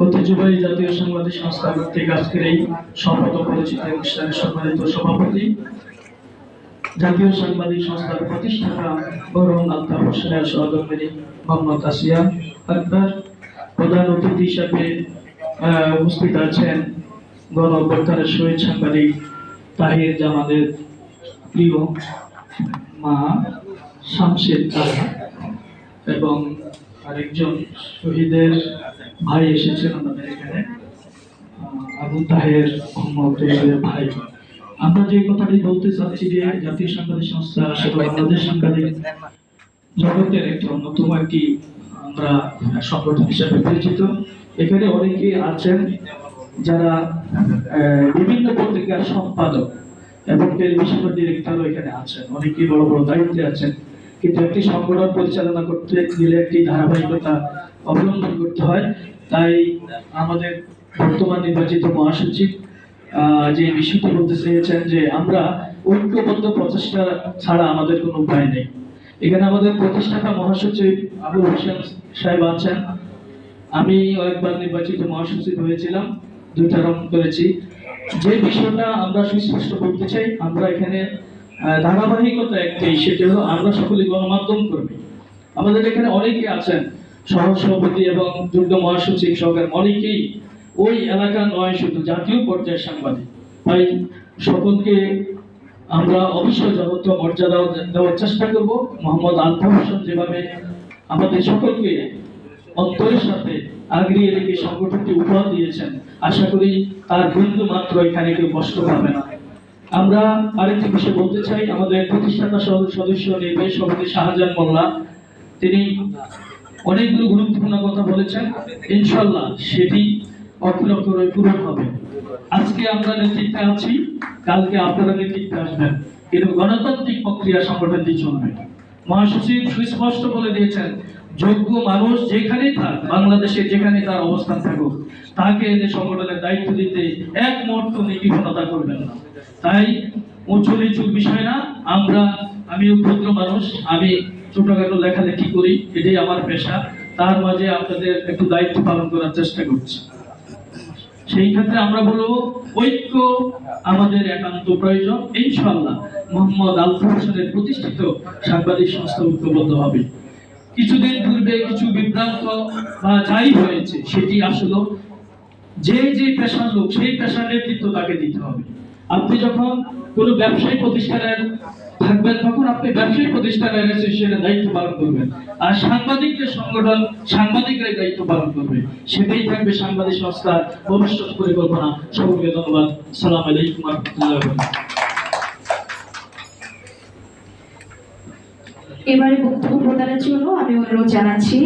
ঐতিহ্যবাহী জাতীয় সাংবাদিক সংস্থা কর্তৃক আজকের শপথ পরিচিত সভাপতি, জাতীয় সাংবাদিক সংস্থার প্রতিষ্ঠাতা বরং আলতাফ হোসেনের সহধর্মিনী মোহাম্মদ আসিয়া আকবর, প্রধান অতিথি হিসাবে উপস্থিত আছেন গণ অভ্যুত্থানের শহীদ সাংবাদিক তাহির জামাদের প্রিয় মা শামশেদ এবং আরেকজন শহীদের ভাই এসেছেন আমাদের এখানে আবু তাহের মোহাম্মদ ভাই। আমরা যে কথাটি বলতে চাচ্ছি যে জাতীয় সাংবাদিক সংস্থা আসলে বাংলাদেশ সাংবাদিক জগতের একটি অন্যতম একটি, আমরা সংগঠন হিসাবে পরিচিত। এখানে অনেকে আছেন যারা বিভিন্ন পত্রিকার সম্পাদক এবং টেলিভিশনের ডিরেক্টরও এখানে আছেন। অনেকেই বড় বড় দায়িত্বে আছেন। কিন্তু একটি সংগঠন পরিচালনা করতে গেলে একটি ধারাবাহিকতা অবলম্বন করতে হয়। তাই আমাদের বর্তমান নির্বাচিত মহাসচিব যে বিষয়টি বলতে চেয়েছেন যে আমরা ঐক্যবদ্ধ প্রচেষ্টা ছাড়া আমাদের কোনো উপায় নেই। এখানে আমাদের প্রতিষ্ঠাতা মহাসচিব আবু হোসেন সাহেব আছেন। আমি একবার নির্বাচিত মহাসচিব হয়েছিলাম, দুইটা রং করেছি। যে বিষয়টা আমরা সুস্পষ্ট বলতে চাই, আমরা এখানে ধারাবাহিকতা একটাই সেটা হলো আমরা সকলে গণমাধ্যম কর্মী। আমাদের এখানে অনেকে আছেন সহ সভাপতি এবং যুগ্ম মহাসচিব সহকার অনেকেই ওই এলাকা নয়, শুধু জাতীয় পর্যায়ের সাংবাদিক। তাই সকলকে আমরা অবশ্যই যথার্থ মর্যাদা দেওয়ার চেষ্টা করব। মোহাম্মদ আলতাফ হোসেন যেভাবে আমাদের সকলকে অন্তরের সাথে আগিয়ে রেখে সংগঠনটি উপহার দিয়েছেন, আশা করি তার বিন্দু মাত্র এখানে কেউ কষ্ট পাবে না। আমরা আরেকটি বিষয় বলতে চাই। আমাদের প্রতিষ্ঠাতা সদস্য নির্বাহী সভাপতি শাহজাহান মোল্লা, তিনি অনেকগুলো গুরুত্বপূর্ণ কথা বলেছেন। ইনশাল্লাহ সেটি অক্ষরে পূরণ হবে। আজকে আমরা নেতৃত্বে আছি, কালকে আপনারা নেতৃত্বে আসবেন। কিন্তু গণতান্ত্রিক প্রক্রিয়া সংগঠনটি চলবে। মহাসচিব সুস্পষ্ট বলে দিয়েছেন, যোগ্য মানুষ যেখানে থাক, বাংলাদেশে যেখানে তার অবস্থান থাকুক, তাকে এনে সংগঠনের দায়িত্ব দিতে এক মুহূর্ত নির্বিঘ্নতা করবেন না। তাই উঁচু নিচু বিষয় না, আমরা আমি ক্ষুদ্র মানুষ, আমি ছোটখাটো লেখালেখি করি, এটাই আমার পেশা। তার মাঝে আপনাদের একটু দায়িত্ব পালন করার চেষ্টা করছি। সেই ক্ষেত্রে আমরা বলব, ঐক্য আমাদের একান্ত প্রয়োজন। ইনশাআল্লাহ মোহাম্মদ আলফা হোসেনের প্রতিষ্ঠিত সাংবাদিক সংস্থা ঐক্যবদ্ধ হবে। কিছুদিন পূর্বে কিছু বিভ্রান্ত বা যাই হয়েছে, সেটি আসলে, যে যে পেশার লোক, সেই পেশার নেতৃত্ব তাকে দিতে হবে। আপনি যখন কোনো ব্যবসায়ী প্রতিষ্ঠানের থাকবেন, তখন আপনি ব্যবসায়ী প্রতিষ্ঠান অ্যাসোসিয়েশনের দায়িত্ব পালন করবেন। আর সাংবাদিকদের সংগঠন, সাংবাদিকরাই দায়িত্ব পালন করবে। সেটাই থাকবে সাংবাদিক সংস্থার ভবিষ্যৎ পরিকল্পনা। সকলকে ধন্যবাদ। সালাম আলাইকুম রহমতুল্লাহ এবারে বক্তব্য প্রদানের জন্য আমি অনুরোধ জানাচ্ছি